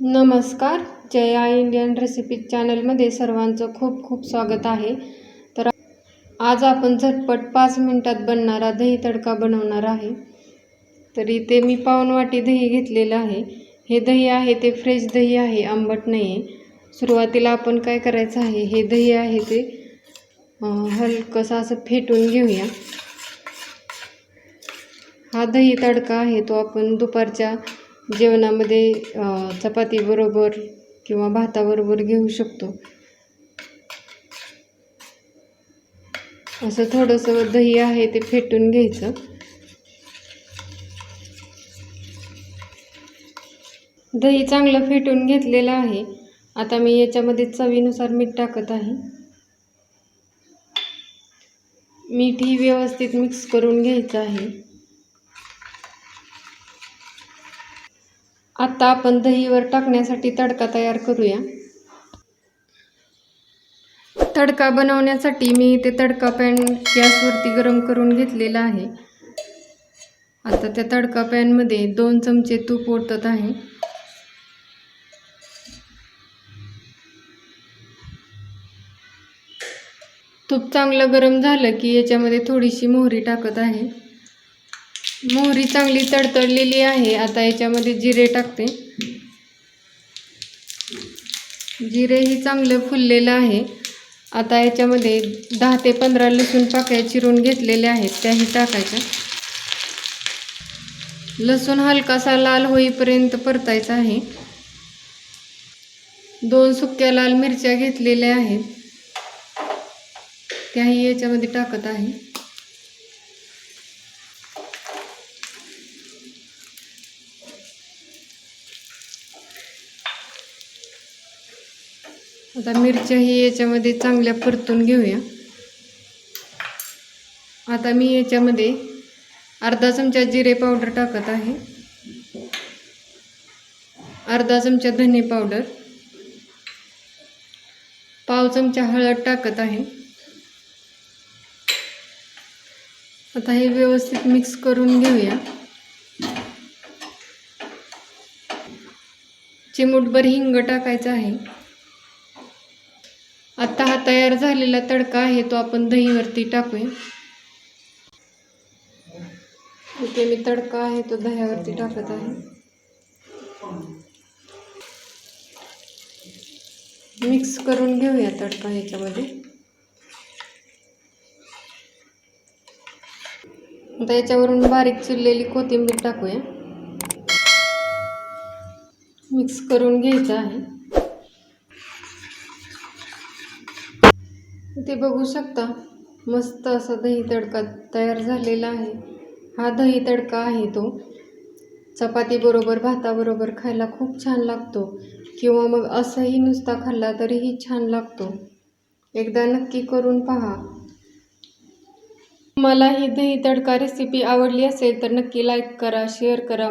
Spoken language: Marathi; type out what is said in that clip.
नमस्कार. जया इंडियन रेसिपी चॅनलमध्ये सर्वांचं खूप खूप स्वागत आहे. तर आज आपण झटपट पाच मिनटात बनणारा दही तडका बनवणार आहे. तर इथे मी पावनवाटी वाटी दही घेतलेलं आहे. हे दही आहे ते फ्रेश दही आहे आंबट नाही आहे सुरुवातीला आपण काय करायचं आहे हे दही आहे ते हलकंसं असं फेटून घेऊया. हा दही तडका आहे तो आपण दुपारच्या जेवणामध्ये चपातीबरोबर किंवा भाताबरोबर घेऊ शकतो. असं थोडंसं दही आहे ते फेटून घ्यायचं. दही चांगलं फेटून घेतलेलं आहे. आता मी याच्यामध्ये चवीनुसार मीठ टाकत आहे. मीठ ही व्यवस्थित मिक्स करून घ्यायचं आहे. आता आपण दहीवर टाकण्यासाठी तडका तयार करूया. तडका बनवण्यासाठी मी इथे तडका पॅन गॅसवरती गरम करून घेतलेला आहे. आता त्या तडका पॅनमध्ये दोन चमचे तूप ओतत आहे. तूप चांगलं गरम झालं की याच्यामध्ये थोडीशी मोहरी टाकत आहे. मोहरी चांगली तडतडलेली आहे. आता याच्यामध्ये जिरे टाकते. जिरे ही चांगलं फुललेलं आहे. आता याच्यामध्ये दहा ते पंधरा लसूण पाकळ्या चिरून घेतलेल्या आहेत. त्याही टाकायच्या. लसूण हलकासा लाल होईपर्यंत परतायचा आहे. दोन सुक्या लाल मिरच्या घेतलेल्या आहेत. त्याही याच्यामध्ये टाकत आहे. आता मिरच्या ही याच्यामध्ये चांगल्या परतून घेऊया. आता मी याच्यामध्ये अर्धा चमचा जिरे पावडर टाकत आहे. अर्धा चमचा धने पावडर. पाव चमचा हळद टाकत आहे. आता हे व्यवस्थित मिक्स करून घेऊया. चिमूटभर हिंग टाकायचं आहे. आत्ता हा तयार झालेला तडका आहे तो आपण दहीवरती टाकूया. इथे मी तडका आहे तो दह्यावरती टाकत आहे. मिक्स करून घेऊया तडका ह्याच्यामध्ये. आता याच्यावरून बारीक चिरलेली कोथिंबीर टाकूया. मिक्स करून घ्यायचं आहे. ते बघू शकता. मस्त असा दही तडका तयार झालेला आहे. हा दही तडका आहे तो. चपातीबरोबर भाताबरोबर खायला खूप छान लागतो. किंवा मग असंही नुसता खाल्ला तरीही छान लागतो. एकदा नक्की करून पहा. मला ही दही तडका रेसिपी आवडली असेल तर नक्की लाईक करा शेअर करा.